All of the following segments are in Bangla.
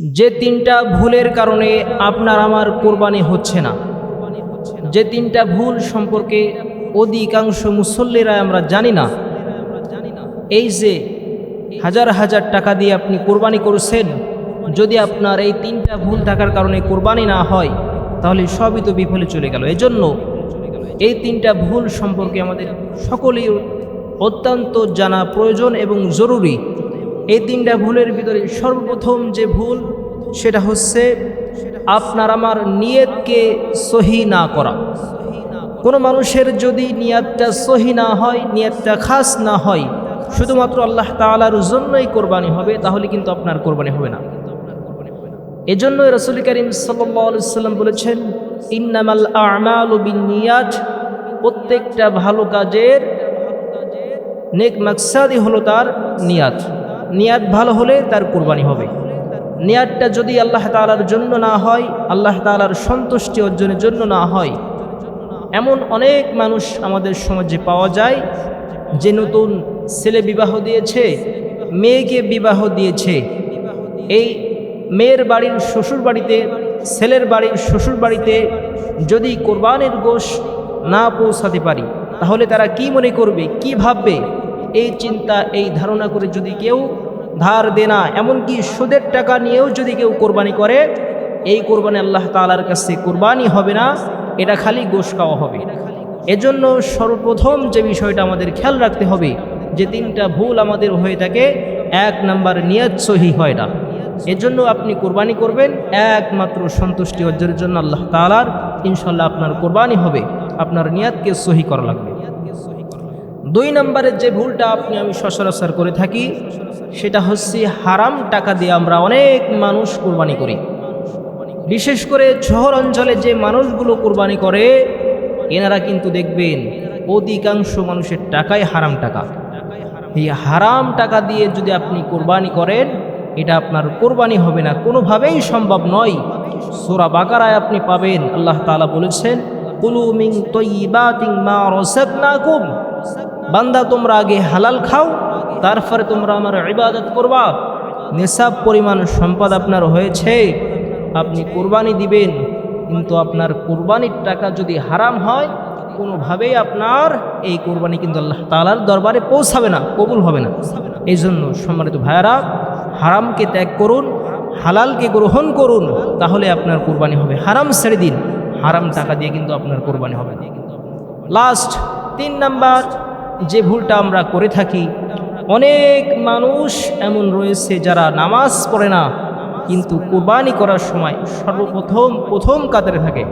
যে তিনটা ভুলের কারণে আপনার আমার কোরবানি হচ্ছে না। যে তিনটা ভুল সম্পর্কে অধিকাংশ মুসল্লিরা আমরা জানি না। এই যে হাজার হাজার টাকা দিয়ে আপনি কোরবানি করছেন, যদি আপনার এই তিনটা ভুল থাকার কারণে কোরবানি না হয়, তাহলে সবই তো বিফলে চলে গেল। এজন্য এই তিনটা ভুল সম্পর্কে আমাদের সকলেই অত্যন্ত জানা প্রয়োজন এবং জরুরি। এই তিনটা ভুলের ভিতরে সর্বপ্রথম যে ভুল, সেটা হচ্ছে আপনার আমার নিয়তকে সহি না করা। কোনো মানুষের যদি নিয়াতটা সহি না হয়, নিয়াতটা খাস না হয়, শুধুমাত্র আল্লাহ তালার জন্যই কোরবানি হবে, তাহলে কিন্তু আপনার কোরবানি হবে না। এজন্য রসুল করিম সাল্লাম বলেছেন, ইন্নামাল আমাল নিয়াত প্রত্যেকটা ভালো কাজের নেক মাকসাদি হলো তার নিয়াত। নিয়াত ভালো হলে তার কোরবানি হবে। নিয়াতটা যদি আল্লাহ তালার জন্য না হয়, আল্লাহ তালার সন্তুষ্টি অর্জনের জন্য না হয়, এমন অনেক মানুষ আমাদের সমাজে পাওয়া যায় যে নতুন ছেলে বিবাহ দিয়েছে, মেয়েকে বিবাহ দিয়েছে। এই মেয়ের বাড়ির শ্বশুর বাড়িতে, ছেলের বাড়ির শ্বশুর বাড়িতে যদি কোরবানের গোশ না পৌঁছাতে পারি, তাহলে তারা কি মনে করবে, কি ভাববে? এই চিন্তা, এই ধারণা করে যদি কেউ ধার দেনা এমনকি সুদের টাকা নিয়েও যদি কেউ কোরবানি করে, এই কোরবানি আল্লাহ তালার কাছে কোরবানি হবে না, এটা খালি গোশ খাওয়া হবে। এজন্য সর্বপ্রথম যে বিষয়টা আমাদের খেয়াল রাখতে হবে, যে তিনটা ভুল আমাদের হয়ে থাকে, এক নাম্বার নিয়ত সহি হয় না। এজন্য আপনি কোরবানি করবেন, একমাত্র সন্তুষ্টি অর্জনের জন্য আল্লাহ তালার ইনশাল্লাহ আপনার কোরবানি হবে, আপনার নিয়াতকে সহি করা লাগবে। দুই নম্বরের যে ভুলটা আপনি আমি সচরাচর করে থাকি, সেটা হচ্ছে হারাম টাকা দিয়ে আমরা অনেক মানুষ কোরবানি করি। বিশেষ করে শহর অঞ্চলে যে মানুষগুলো কোরবানি করে, এনারা কিন্তু দেখবেন অধিকাংশ মানুষের টাকাই হারাম টাকা। এই হারাম টাকা দিয়ে যদি আপনি কোরবানি করেন, এটা আপনার কোরবানি হবে না। কোনোভাবেই সম্ভব নয়। সোরা বাকারায় আপনি পাবেন, আল্লাহ তালা বলেছেন, কুলু মিং তৈবাতিং মা রসাকনাকুম। বান্দা, তোমরা আগে হালাল খাও, তারপরে তোমরা আমার ইবাদত করবা। নেশাব পরিমাণ সম্পদ আপনার হয়েছে, আপনি কোরবানি দিবেন, কিন্তু আপনার কোরবানির টাকা যদি হারাম হয়, কোনোভাবেই আপনার এই কোরবানি কিন্তু আল্লাহ তালার দরবারে পৌঁছাবে না, কবুল হবে না। এই জন্য সম্মানিত ভাইয়ারা, হারামকে ত্যাগ করুন, হালালকে গ্রহণ করুন, তাহলে আপনার কোরবানি হবে। হারাম ছেড়ে দিন, হারাম টাকা দিয়ে কিন্তু আপনার কোরবানি হবে। লাস্ট, তিন নাম্বার যে ভুলটা আমরা করে থাকি, অনেক মানুষ এমন রয়েছে যারা নামাজ পড়ে না, কিন্তু কোরবানি করার সময় সর্বপ্রথম, প্রথম কাতারে থাকে।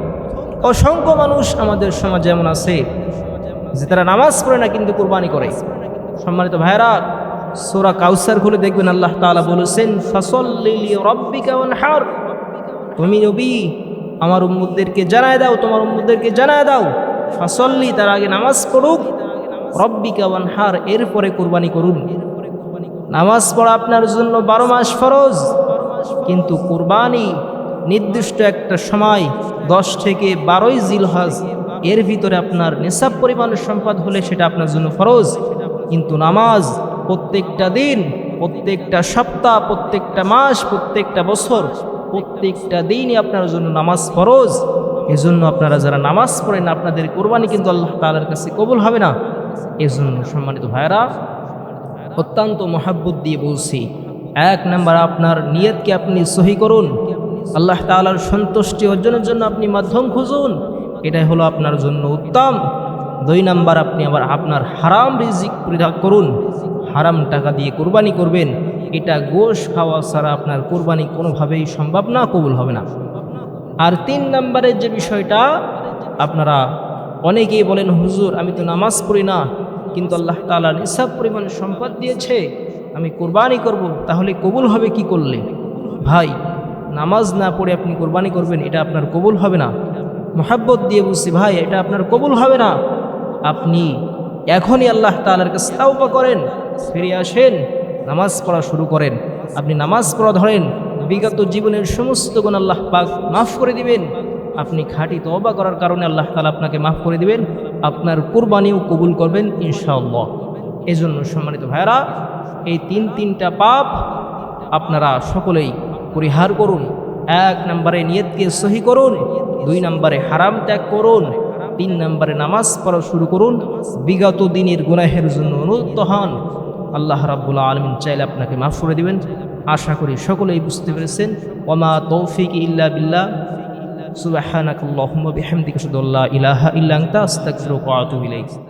অসংখ্য মানুষ আমাদের সমাজে এমন আছে যে তারা নামাজ পড়ে না, কিন্তু কোরবানি করে। সম্মানিত ভাইরা সোরা কাউসার খুলে দেখবেন, আল্লাহ তাআলা বলেছেন ওয়ানহার। তুমি নবী, আমার উম্মুদদেরকে জানায় দাও, তোমার উম্মুদদেরকে জানায় দাও। ফসল্লি, তার আগে নামাজ পড়ুক। রব্বিকা ওয়ানহার, এরপরে কোরবানি করুন। নামাজ পড়া আপনার জন্য বারো মাস ফরজ, কিন্তু কোরবানি নির্দিষ্ট একটা সময়, দশ থেকে বারোই জিলহজ, এর ভিতরে আপনার নেশাব পরিমাণ সম্পদ হলে সেটা আপনার জন্য ফরজ। কিন্তু নামাজ প্রত্যেকটা দিন, প্রত্যেকটা সপ্তাহ, প্রত্যেকটা মাস, প্রত্যেকটা বছর, প্রত্যেকটা দিনই আপনার জন্য নামাজ ফরজ। এজন্য আপনারা যারা নামাজ পড়েন, আপনাদের কোরবানি কিন্তু আল্লাহ তালার কাছে কবুল হবে না। এজন্য সম্মানিত ভাইরা অত্যন্ত মহাব্বত দিয়ে বলছি, এক নাম্বার আপনার নিয়তকে আপনি সহি করুন, আল্লাহ তালার সন্তুষ্টি অর্জনের জন্য আপনি মাধ্যম খুঁজুন, এটাই হলো আপনার জন্য উত্তম। দুই নাম্বার আপনি আবার আপনার হারাম রিজিক পরিত্যাগ করুন, হারাম টাকা দিয়ে কোরবানি করবেন, এটা গোশ খাওয়া ছাড়া আপনার কোরবানি কোনোভাবেই সম্ভব না, কবুল হবে না। আর তিন নম্বরের যে বিষয়টা, আপনারা অনেকেই বলেন, হুজুর, আমি তো নামাজ পড়ি না, কিন্তু আল্লাহ তালা নিসাব পরিমাণ সম্পদ দিয়েছে, আমি কোরবানি করব, তাহলে কবুল হবে কি করলে? ভাই, নামাজ না পড়ে আপনি কোরবানি করবেন, এটা আপনার কবুল হবে না। মোহাব্বত দিয়ে বুঝছি ভাই, এটা আপনার কবুল হবে না। আপনি এখনই আল্লাহ তালার কাছে তাওবা করেন, ফিরে আসেন, নামাজ পড়া শুরু করেন। আপনি নামাজ পড়া ধরেন, বিগত জীবনের সমস্ত গুণ আল্লাহ পাক মাফ করে দিবেন। আপনি খাঁটি তওবা করার কারণে আল্লাহ তালা আপনাকে মাফ করে দিবেন, আপনার কোরবানিও কবুল করবেন ইনশাআল্লাহ। এই জন্য সম্মানিত ভাইরা এই তিন তিনটা পাপ আপনারা সকলেই পরিহার করুন। এক নম্বরে নিয়তকে সহি করুন, দুই নম্বরে হারাম ত্যাগ করুন, তিন নম্বরে নামাজ পড়া শুরু করুন, বিগত দিনের গুনাহের জন্য অনুত হন। আল্লাহ রাব্বুল আলমিন চাইলে আপনাকে মাফ করে দেবেন। আশা করি সকলেই বুঝতে পেরেছেন। ওমা তৌফিক ইল্লা বিল্লাহ। সুবহানাকাল্লাহুম্মা বিহামদিকা আশহাদু আল্লা ইলাহা ইল্লা আনতা আস্তাগফিরুকা ওয়া আতুবু ইলাইক।